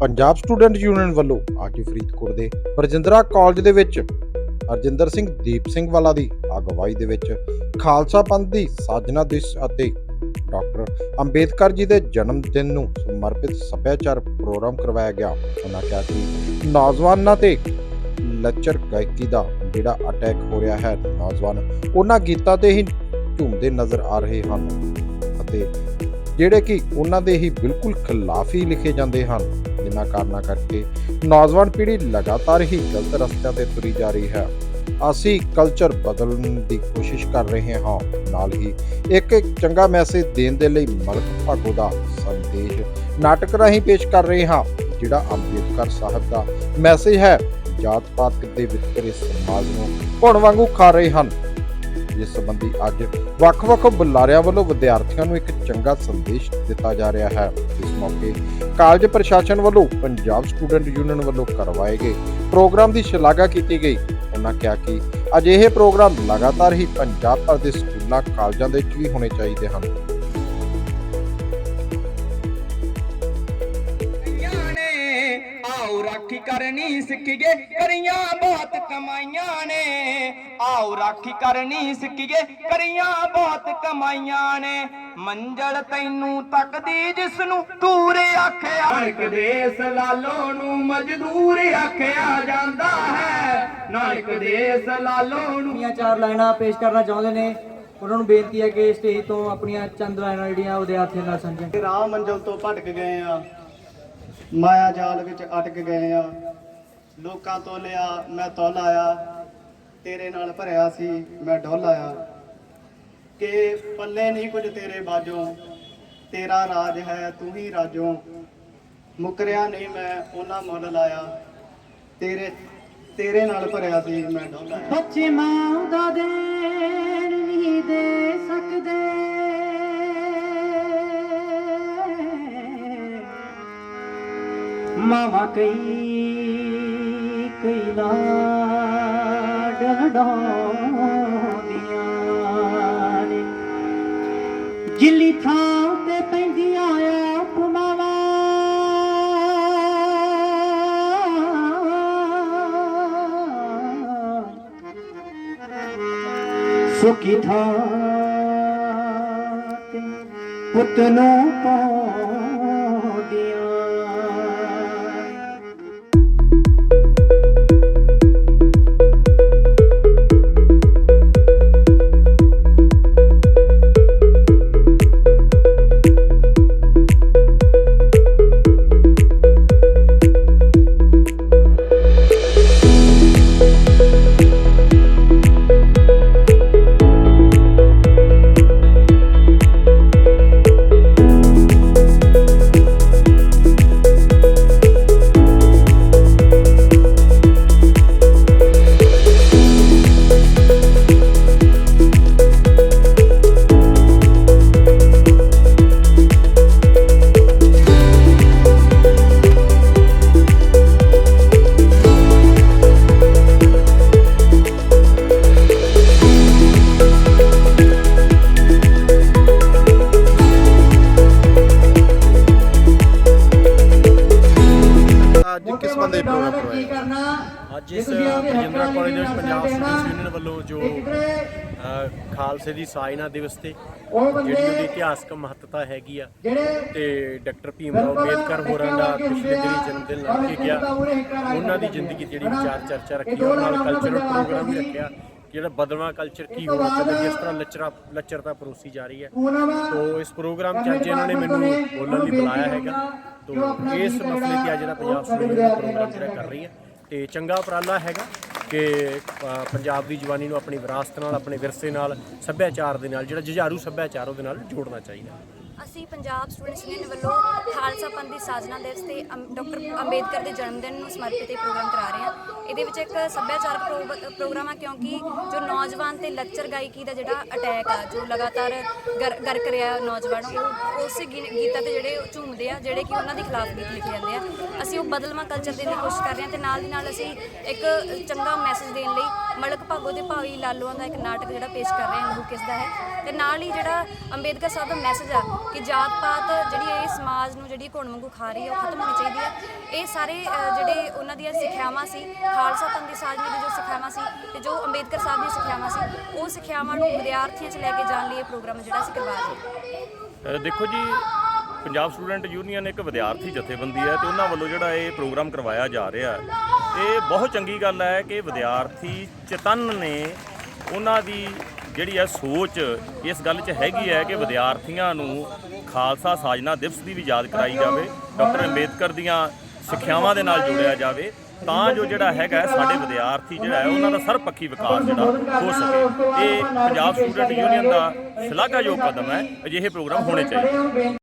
Punjab student union ਵੱਲੋਂ ਅੱਜ ਫਰੀਦਕੋਟ ਦੇ ਰਜਿੰਦਰਾ ਕਾਲਜ ਦੇ ਵਿੱਚ ਹਰਜਿੰਦਰ ਸਿੰਘ ਦੀਪ ਸਿੰਘ ਵਾਲਾ ਦੀ ਅਗਵਾਈ ਦੇ ਵਿੱਚ ਖਾਲਸਾ ਪੰਥ ਦੀ ਸਾਜਨਾ ਦਿਵਸ ਅਤੇ ਡਾਕਟਰ ਅੰਬੇਦਕਰ ਜੀ ਦੇ ਜਨਮ ਦਿਨ ਨੂੰ ਸਮਰਪਿਤ ਸੱਭਿਆਚਾਰ ਪ੍ਰੋਗਰਾਮ ਕਰਵਾਇਆ ਗਿਆ। ਉਹਨਾਂ ਕਿਹਾ ਕਿ ਨੌਜਵਾਨਾਂ ਤੇ ਲੱਚਰ ਗਾਇਕੀ ਦਾ ਜਿਹੜਾ ਅਟੈਕ ਹੋ ਰਿਹਾ ਹੈ, ਨੌਜਵਾਨ ਉਹਨਾਂ ਗੀਤਾਂ ਤੇ ਹੀ ਝੂਮਦੇ ਨਜ਼ਰ ਆ ਰਹੇ ਹਨ ਅਤੇ ਜਿਹੜੇ ਕਿ ਉਹਨਾਂ ਦੇ ਹੀ ਬਿਲਕੁਲ ਖਿਲਾਫ ਹੀ ਲਿਖੇ ਜਾਂਦੇ ਹਨ। ਜਿਨ੍ਹਾਂ ਕਾਰਨਾਂ ਕਰਕੇ ਨੌਜਵਾਨ ਪੀੜ੍ਹੀ ਲਗਾਤਾਰ ਹੀ ਗਲਤ ਰਸਤਿਆਂ ਤੇ ਤੁਰੀ ਜਾ ਰਹੀ ਹੈ। ਅਸੀਂ ਕਲਚਰ ਬਦਲਣ ਦੀ ਕੋਸ਼ਿਸ਼ ਕਰ ਰਹੇ ਹਾਂ। ਨਾਲ ਹੀ ਇੱਕ ਚੰਗਾ ਮੈਸੇਜ ਦੇਣ ਦੇ ਲਈ ਮਲਕ ਭਾਗੋ ਦਾ ਸੰਦੇਸ਼ ਨਾਟਕ ਰਾਹੀਂ ਪੇਸ਼ ਕਰ ਰਹੇ ਹਾਂ, ਜਿਹੜਾ ਅੰਬੇਦਕਰ ਸਾਹਿਬ ਦਾ ਮੈਸੇਜ ਹੈ। ਜਾਤ ਪਾਤ ਦੇ ਵਿਤਕਰੇ ਸਮਾਜ ਨੂੰ ਘੁਣ ਵਾਂਗੂ ਖਾ ਰਹੇ ਹਨ। ਇਸ ਸੰਬੰਧੀ ਅੱਜ ਵੱਖ-ਵੱਖ ਬੁਲਾਰਿਆਂ ਵੱਲੋਂ ਵਿਦਿਆਰਥੀਆਂ ਨੂੰ ਇੱਕ ਚੰਗਾ ਸੰਦੇਸ਼ ਦਿੱਤਾ ਜਾ ਰਿਹਾ ਹੈ। ਇਸ ਮੌਕੇ ਕਾਲਜ ਪ੍ਰਸ਼ਾਸਨ ਵੱਲੋਂ ਪੰਜਾਬ ਸਟੂਡੈਂਟ ਯੂਨੀਅਨ ਵੱਲੋਂ ਕਰਵਾਏ ਗਏ ਪ੍ਰੋਗਰਾਮ ਦੀ ਸ਼ਲਾਘਾ ਕੀਤੀ ਗਈ। ਉਹਨਾਂ ਕਿਹਾ ਕਿ ਅਜਿਹੇ ਪ੍ਰੋਗਰਾਮ ਲਗਾਤਾਰ ਹੀ ਪੰਜਾਬ ਭਰ ਦੇ ਸਕੂਲਾਂ, ਕਾਲਜਾਂ ਦੇ ਵਿੱਚ ਵੀ ਹੋਣੇ ਚਾਹੀਦੇ ਹਨ। ਰਾਖੀ ਕਰਨੀ ਸਿੱਖ ਗਏ ਕਰੀਆਂ ਬਹੁਤ ਕਮਾਈਆਂ ਨੇ। ਆਓ ਰਾਖੀ ਕਰਨੀ ਸਿੱਖ ਗਏ ਕਰੀਆਂ ਬਹੁਤ ਕਮਾਈਆਂ ਨੇ। ਮੰਜ਼ਲ ਤੈਨੂੰ ਤੱਕਦੀ ਜਿਸ ਨੂੰ ਦੂਰ ਆਖਿਆ। ਨਾਨਕ ਦੇਸ ਲਾਲੋ ਨੂੰ ਮਜ਼ਦੂਰ ਆਖਿਆ ਜਾਂਦਾ ਹੈ। ਨਾਨਕ ਦੇਸ ਲਾਲੋ ਨੂੰ ਆਪਣੀਆਂ ਚਾਰ ਲਾਈਨਾਂ ਪੇਸ਼ ਕਰਨਾ ਚਾਹੁੰਦੇ ਨੇ। ਉਹਨਾਂ ਨੂੰ ਬੇਨਤੀ ਹੈ ਕਿ ਸਟੇਜ ਤੋਂ ਆਪਣੀਆਂ ਚੰਦ ਲਾਈਨਾਂ ਜਿਹੜੀਆਂ ਉਹ ਵਿਦਿਆਰਥੀਆਂ ਨਾਲ ਸਾਂਝੀਆਂ ਰਾਹ ਮੰਜ਼ਲ ਤੋਂ ਭਟਕ ਗਏ ਆ। ਮਾਇਆ ਜਾਲ ਵਿੱਚ ਅਟਕ ਗਏ ਆ। ਲੋਕਾਂ ਤੋਂ ਲਿਆ ਮੈਂ ਤੋਲ ਆਇਆ, ਤੇਰੇ ਨਾਲ ਭਰਿਆ ਸੀ ਮੈਂ ਡੋਲ ਆਇਆ। ਕਿ ਪੱਲੇ ਨਹੀਂ ਕੁਝ ਤੇਰੇ ਬਾਜੋਂ ਤੇਰਾ ਰਾਜ ਹੈ ਤੂੰ ਹੀ ਰਾਜੋਂ। ਮੁਕਰਿਆ ਨਹੀਂ ਮੈਂ ਉਹਨਾਂ ਮੁੱਲ ਲਾਇਆ, ਤੇਰੇ ਤੇਰੇ ਨਾਲ ਭਰਿਆ ਸੀ ਮੈਂ ਡੋਲ ਬੱਚੇ ਮਾਂ ਦਾ ਦੇਣ ਨਹੀਂ ਦੇ ਸਕਦੇ। मामा कई कई झिली थां पइजी आया आप मावा सुखी थुत दिया ਕਰਵਾਇਆ ਅੱਜ ਇਸ ਰਜਿੰਦਰਾ ਕਾਲਜ ਦੇ ਵਿੱਚ ਪੰਜਾਬ ਸਟੂਡੈਂਟਸ ਯੂਨੀਅਨ ਵੱਲੋਂ ਜੋ ਖਾਲਸੇ ਦੀ ਸਾਜਨਾ ਦਿਵਸ ਤੇ ਜਿਹੜੀ ਉਹਦੀ ਇਤਿਹਾਸਕ ਮਹੱਤਤਾ ਹੈਗੀ ਆ ਤੇ ਡਾਕਟਰ ਭੀਮ ਰਾਓ ਅੰਬੇਦਕਰ ਹੋਰਾਂ ਦਾ ਪਿਛਲੇ ਦਿਨੀ ਜਨਮ ਦਿਨ ਲੰਘ ਕੇ ਗਿਆ। ਉਹਨਾਂ ਦੀ ਜ਼ਿੰਦਗੀ ਜਿਹੜੀ ਵਿਚਾਰ ਚਰਚਾ ਰੱਖੀ ਉਹਨਾਂ ਨਾਲ ਕਲਚਰਲ ਪ੍ਰੋਗਰਾਮ ਰੱਖਿਆ। ਜਿਹੜਾ ਬਦਲਵਾਂ ਕਲਚਰ ਕੀ ਹੋਣਾ ਚਾਹੀਦਾ ਜਿਸ ਤਰ੍ਹਾਂ ਲੱਚਰਾ ਲੱਚਰਤਾ ਪਰੋਸੀ ਜਾ ਰਹੀ ਹੈ। ਤੋ ਇਸ ਪ੍ਰੋਗਰਾਮ 'ਚ ਅੱਜ ਇਹਨਾਂ ਨੇ ਮੈਨੂੰ ਬੋਲਣ ਲਈ ਬੁਲਾਇਆ ਹੈਗਾ। ਤੋ ਇਸ ਮਸਲੇ ਤੇ ਅੱਜ ਜਿਹੜਾ ਪੰਜਾਬ ਯੂਨੀਅਨ ਪ੍ਰੋਗਰਾਮ ਜਿਹੜਾ ਕਰ ਰਹੀ ਹੈ। ਤੇ ਚੰਗਾ ਉਪਰਾਲਾ ਹੈਗਾ ਕਿ ਪੰਜਾਬ ਦੀ ਜਵਾਨੀ ਨੂੰ ਆਪਣੀ ਵਿਰਾਸਤ ਨਾਲ ਆਪਣੇ ਵਿਰਸੇ ਨਾਲ ਸੱਭਿਆਚਾਰ ਦੇ ਨਾਲ ਜਿਹੜਾ ਜੁਝਾਰੂ ਸੱਭਿਆਚਾਰ ਉਹਦੇ ਨਾਲ ਜੋੜਨਾ ਚਾਹੀਦਾ। ਅਸੀਂ ਪੰਜਾਬ ਸਟੂਡੈਂਟਸ ਯੂਨੀਅਨ ਵੱਲੋਂ ਖਾਲਸਾ ਪੰਥ ਦੀ ਸਾਜਨਾ ਦਿਵਸ ਤੇ ਡਾਕਟਰ ਅੰਬੇਦਕਰ ਦੇ ਜਨਮ ਦਿਨ ਨੂੰ ਸਮਰਪਿਤ ਇਹ ਪ੍ਰੋਗਰਾਮ ਕਰਾ ਰਹੇ ਹਾਂ। ਇਹਦੇ ਵਿੱਚ ਇੱਕ ਸੱਭਿਆਚਾਰਕ ਪ੍ਰੋ- ਪ੍ਰੋਗਰਾਮ ਆ, ਕਿਉਂਕਿ ਜੋ ਨੌਜਵਾਨ ਤੇ ਲੱਚਰ ਗਾਇਕੀ ਦਾ ਜਿਹੜਾ ਅਟੈਕ ਆ, ਜੋ ਲਗਾਤਾਰ ਗਰ, ਗਰਕ ਰਿਹਾ ਨੌਜਵਾਨ, ਉਹ ਉਸ ਗੀ- ਗੀਤਾਂ ਤੇ ਜਿਹੜੇ ਝੂਮਦੇ ਆ, ਜਿਹੜੇ ਕਿ ਉਹਨਾਂ ਦੇ ਖਿਲਾਫ ਗੀਤ ਲਿਖੇ ਜਾਂਦੇ ਆ। ਅਸੀਂ ਉਹ ਬਦਲਵਾਂ ਕਲਚਰ ਦੇਣ ਦੀ ਕੋਸ਼ਿਸ਼ ਕਰ ਰਹੇ ਹਾਂ ਤੇ ਨਾਲ ਦੀ ਨਾਲ ਅਸੀਂ ਇੱਕ ਚੰਗਾ ਮੈਸੇਜ ਦੇਣ ਲਈ ਮਲਕ ਭਾਗੋ ਦੇ ਭਾਈ ਲਾਲੋਆਂ ਦਾ ਇੱਕ ਨਾਟਕ ਜਿਹੜਾ ਪੇਸ਼ ਕਰ ਰਹੇ ਹਾਂ, ਲਹੂ ਕਿਸ ਦਾ ਹੈ। ਤੇ ਨਾਲ ਹੀ ਜਿਹੜਾ ਅੰਬੇਦਕਰ ਸਾਹਿਬ ਦਾ ਮੈਸੇਜ ਆ ਕਿ ਜਾਤ ਪਾਤ ਜਿਹੜੀ ਇਹ ਸਮਾਜ ਨੂੰ ਜਿਹੜੀ ਘੁਣ ਵਾਂਗੂ ਖਾ ਰਹੀ ਹੈ, ਉਹ ਖਤਮ ਹੋਣੀ ਚਾਹੀਦੀ ਹੈ। ਇਹ ਸਾਰੇ ਜਿਹੜੇ ਉਹਨਾਂ ਦੀਆਂ ਸਿੱਖਿਆਵਾਂ ਸੀ, ਖਾਲਸਾ ਪੰਥ ਦੀ ਸਾਜਨਾ ਦੀ ਜੋ ਸਿੱਖਿਆਵਾਂ ਸੀ ਤੇ ਜੋ ਅੰਬੇਦਕਰ ਸਾਹਿਬ ਦੀਆਂ ਸਿੱਖਿਆਵਾਂ ਸੀ, ਉਹ ਸਿੱਖਿਆਵਾਂ ਨੂੰ ਵਿਦਿਆਰਥੀਆਂ 'ਚ ਲੈ ਕੇ ਜਾਣ ਲਈ ਇਹ ਪ੍ਰੋਗਰਾਮ ਜਿਹੜਾ ਅਸੀਂ ਕਰਵਾ ਰਹੇ ਹਾਂ ਦੇਖੋ ਜੀ, ਪੰਜਾਬ ਸਟੂਡੈਂਟ ਯੂਨੀਅਨ ਇੱਕ ਵਿਦਿਆਰਥੀ ਜਥੇਬੰਦੀ ਹੈ ਤੇ ਉਹਨਾਂ ਵੱਲੋਂ ਜਿਹੜਾ ਇਹ ਪ੍ਰੋਗਰਾਮ ਕਰਵਾਇਆ ਜਾ ਰਿਹਾ ਹੈ। ਇਹ ਬਹੁਤ ਚੰਗੀ ਗੱਲ ਹੈ ਕਿ ਵਿਦਿਆਰਥੀ ਚਤਨ ਨੇ ਉਹਨਾਂ ਦੀ ਜਿਹੜੀ ਹੈ ਸੋਚ ਇਸ ਗੱਲ 'ਚ ਹੈਗੀ ਹੈ ਕਿ ਵਿਦਿਆਰਥੀਆਂ ਨੂੰ ਖਾਲਸਾ ਸਾਜਨਾ ਦਿਵਸ ਦੀ ਵੀ ਯਾਦ ਕਰਾਈ ਜਾਵੇ, ਡਾਕਟਰ ਅੰਬੇਦਕਰ ਦੀਆਂ ਸਿੱਖਿਆਵਾਂ ਦੇ ਨਾਲ ਜੋੜਿਆ ਜਾਵੇ, ਤਾਂ ਜੋ ਜਿਹੜਾ ਹੈਗਾ ਸਾਡੇ ਵਿਦਿਆਰਥੀ ਜਿਹੜਾ ਹੈ, ਉਹਨਾਂ ਦਾ ਸਰਬਪੱਖੀ ਵਿਕਾਸ ਜਿਹੜਾ ਹੋ ਸਕੇ। ਇਹ ਪੰਜਾਬ ਸਟੂਡੈਂਟ ਯੂਨੀਅਨ ਦਾ ਸ਼ਲਾਘਾਯੋਗ ਕਦਮ ਹੈ, ਅਜਿਹੇ ਪ੍ਰੋਗਰਾਮ ਹੋਣੇ ਚਾਹੀਦੇ।